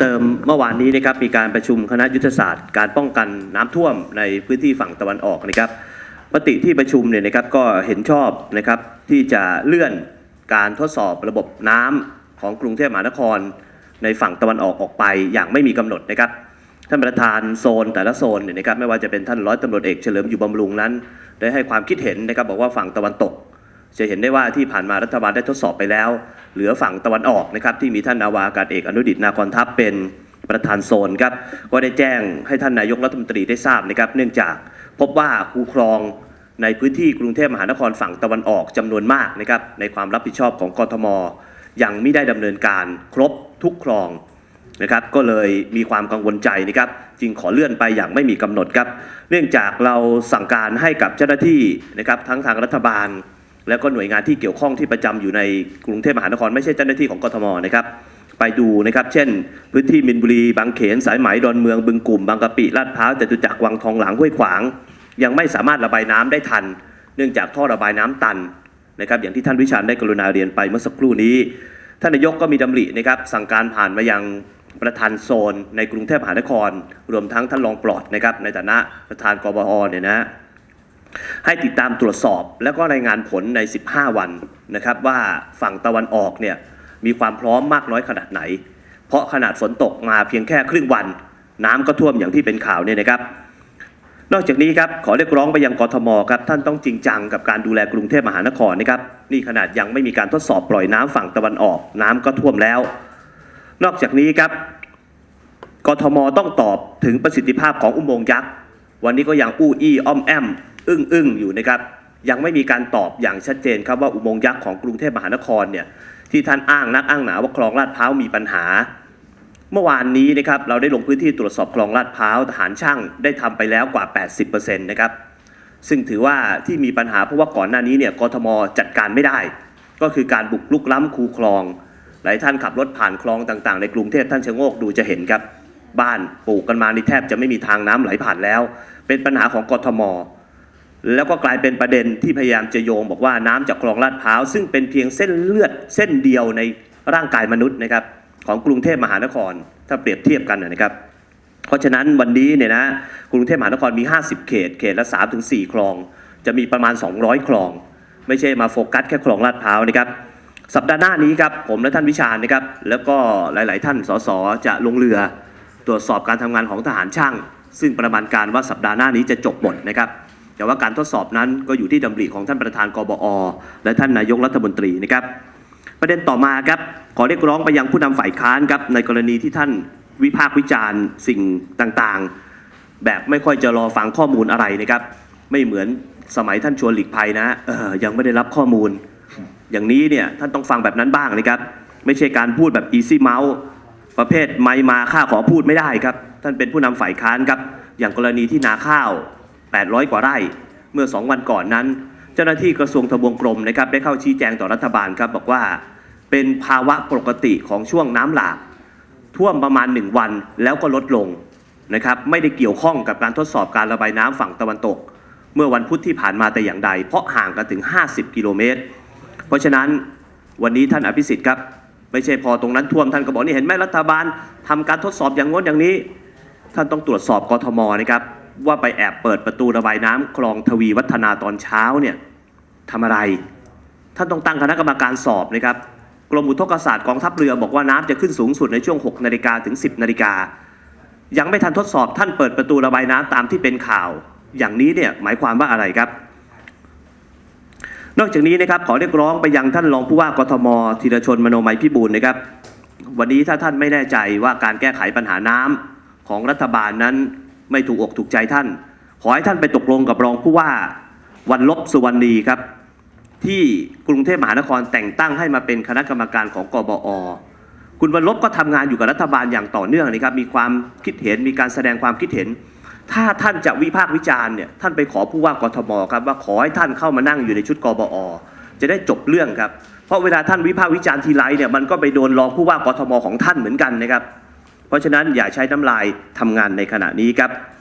เติมเมื่อวานนี้นะครับมีการประชุมคณะยุทธศาสตร์ การป้องกันน้ำท่วมในพื้นที่ฝั่งตะวันออกนะครับมติที่ประชุมเนี่ยนะครับก็เห็นชอบนะครับที่จะเลื่อนการทดสอบระบบน้ำของกรุงเทพมหานคร ในฝั่งตะวันออกออกไปอย่างไม่มีกำหนดนะครับท่านประธานโซนแต่ละโซนเนี่ยนะครับไม่ว่าจะเป็นท่านร้อยตำรวจเอกเฉลิมอยู่บำรุงนั้น ได้ให้ความคิดเห็นนะครับบอกว่าฝั่งตะวันตก จะเห็นได้ว่าที่ผ่านมารัฐบาลได้ทดสอบไปแล้ว เหลือฝั่งตะวันออกนะครับที่มีท่านนาวาอากาศเอกอนุดิตนาคอนทัพเป็นประธานโซนครับก็ได้แจ้งให้ท่านนายกรัฐมนตรีได้ทราบนะครับ เนื่องจากพบว่าคูคลองในพื้นที่กรุงเทพมหานครฝั่งตะวันออกจำนวนมากนะครับในความรับผิดชอบของกทม ยังไม่ได้ดำเนินการครบทุกคลองนะครับก็เลยมีความกังวลใจนะครับจึงขอเลื่อนไปอย่างไม่มีกำหนดครับ เนื่องจากเราสั่งการให้กับเจ้าหน้าที่นะครับทั้งทางรัฐบาล แล้วก็หน่วยงานที่เกี่ยวข้องที่ประจำอยู่ในกรุงเทพมหานครไม่ใช่เจ้าหน้าที่ของกทมนะครับไปดูนะครับเช่น พื้นที่มินบุรี บางเขนสายไหมดอนเมืองบึงกลุ่ม บางกะปิลาดพร้าวจตุจักรวังทองหลางห้วยขวาง ยังไม่สามารถระบายน้ำได้ทัน เนื่องจากท่อระบายน้ำตันนะครับอย่างที่ท่านวิชาญได้กรุณาเรียนไปเมื่อสักครู่นี้ ท่านนายกก็มีดำรินะครับสั่งการผ่านมายังประธานโซนในกรุงเทพมหานคร รวมทั้งท่านรองปลอดนะครับในฐานะประธานกบอเนี่ยนะ ให้ติดตามตรวจสอบ แล้วก็รายงานผลใน 15 วันนะครับว่าฝั่งตะวันออกเนี่ยมีความพร้อมมากน้อยขนาดไหน เพราะขนาดฝนตกมาเพียงแค่ครึ่งวัน น้ำก็ท่วมอย่างที่เป็นข่าวเนี่ยนะครับ นอกจากนี้ครับขอเรียกร้องไปยังกทมครับท่านต้องจริงจังกับการดูแลกรุงเทพมหานครนะครับนี่ขนาดยังไม่มีการทดสอบปล่อยน้ำฝั่งตะวันออก น้ำก็ท่วมแล้ว นอกจากนี้ครับกทมต้องตอบถึงประสิทธิภาพของอุโมงค์ยักษ์ วันนี้ก็ยังอู้อี้อ้อมแอมอึ้งอึ้งอยู่นะครับยังไม่มีการตอบอย่างชัดเจนครับว่าอุโมงค์ยักษ์ของกรุงเทพมหานครเนี่ยที่ท่านอ้างนักอ้างหนาว่าคลองลาดพร้าวมีปัญหา เมื่อวานนี้นะครับเราได้ลงพื้นที่ตรวจสอบคลองลาดพร้าวทหารช่างได้ทำไปแล้วกว่า 80%นะครับซึ่งถือว่าที่มีปัญหาเพราะว่าก่อนหน้านี้เนี่ยกทมจัดการไม่ได้ ก็คือการบุกลุกล้ำคูคลอง หลายท่านขับรถผ่านคลองต่างๆ ในกรุงเทพท่านชะโงกดูจะเห็นครับ บ้านปลูกกันมานี่แทบจะไม่มีทางน้ำไหลผ่านแล้ว เป็นปัญหาของกทม แล้วก็กลายเป็นประเด็นที่พยายามจะโยง บอกว่าน้ำจากคลองลาดพร้าวซึ่งเป็นเพียงเส้นเลือดเส้นเดียวในร่างกายมนุษย์นะครับของกรุงเทพมหานคร ถ้าเปรียบเทียบกันนะครับ เพราะฉะนั้นวันนี้เนี่ยนะกรุงเทพมหานครมี 50 เขต เขตละ3ถึง4คลอง จะมีประมาณ 200 คลอง ไม่ใช่มาโฟกัสแค่คลองลาดพร้าวนะครับสัปดาห์หน้านี้ครับผมและท่านวิชาญนะครับ แล้วก็หลาย ๆ ท่านสสจะลงเรือ ตรวจสอบการทำงานของทหารช่าง ซึ่งประมาณการว่าสัปดาห์หน้านี้จะจบหมดนะครับแต่ว่าการทดสอบนั้นก็อยู่ที่ดำริของท่านประธานกบอ และท่านนายกรัฐมนตรีนะครับ ประเด็นต่อมาครับขอเรียกร้องไปยังผู้นำฝ่ายค้านครับในกรณีที่ท่านวิพากษ์วิจารณ์สิ่งต่างๆ แบบไม่ค่อยจะรอฟังข้อมูลอะไรนะครับ ไม่เหมือนสมัยท่านชวนหลีกภัยนะออยังไม่ได้รับข้อมูล อย่างนี้เนี่ยท่านต้องฟังแบบนั้นบ้างนะครับ ไม่ใช่การพูดแบบ easy mouse ประเภทไม่มาข้าขอพูดไม่ได้ครับ ท่านเป็นผู้นำฝ่ายค้านครับ อย่างกรณีที่นาข้าว 800 กว่าไร่ เมื่อ 2 วันก่อนนั้น เจ้าหน้าที่กระทรวงทบวงกรมนะครับได้เข้าชี้แจงต่อรัฐบาลครับบอกว่า เป็นภาวะปกติของช่วงน้ำหลากท่วมประมาณ 1 วันแล้วก็ลดลงนะครับไม่ได้เกี่ยวข้องกับการทดสอบการระบายน้ำฝั่งตะวันตก เมื่อวันพุธที่ผ่านมาแต่อย่างใด เพราะห่างกันถึง 50 กิโลเมตร เพราะฉะนั้นวันนี้ท่านอภิสิทธิ์ครับ ไม่ใช่พอตรงนั้นท่วมท่านก็บอกนี่เห็นไหมรัฐบาลทำการทดสอบอย่างง้นอย่างนี้ ท่านต้องตรวจสอบกทมนะครับว่าไปแอบเปิดประตูระบายน้ำคลองทวีวัฒนาตอนเช้าเนี่ยทำอะไร ท่านต้องตั้งคณะกรรมการสอบนะครับกรมอุทกศาสตร์กองทัพเรือบอกว่าน้ำจะขึ้นสูงสุดในช่วง 6 นาฬิกาถึง 10 นาฬิกา ยังไม่ทันทดสอบท่านเปิดประตูระบายน้ำตามที่เป็นข่าว อย่างนี้เนี่ยหมายความว่าอะไรครับ นอกจากนี้นะครับขอเรียกร้องไปยังท่านรองผู้ว่ากทมธีรชนมโนมัยพิบูลนะครับ วันนี้ถ้าท่านไม่แน่ใจว่าการแก้ไขปัญหาน้ำของรัฐบาลนั้นไม่ถูกอกถูกใจท่าน ขอให้ท่านไปตกลงกับรองผู้ว่าวันลบสุวรรณีครับ ที่กรุงเทพมหานครแต่งตั้งให้มาเป็นคณะกรรมการของกบอ คุณวันลบก็ทำงานอยู่กับรัฐบาลอย่างต่อเนื่องนะครับมีความคิดเห็นมีการแสดงความคิดเห็น ถ้าท่านจะวิพากษ์วิจารณ์เนี่ยท่านไปขอผู้ว่ากทมครับว่าขอให้ท่านเข้ามานั่งอยู่ในชุดกบอ จะได้จบเรื่องครับ เพราะเวลาท่านวิพากษ์วิจารณ์ทีไรเนี่ยมันก็ไปโดนรองผู้ว่ากทมของท่านเหมือนกันนะครับ เพราะฉะนั้นอย่าใช้น้ำลายทำงานในขณะนี้ครับ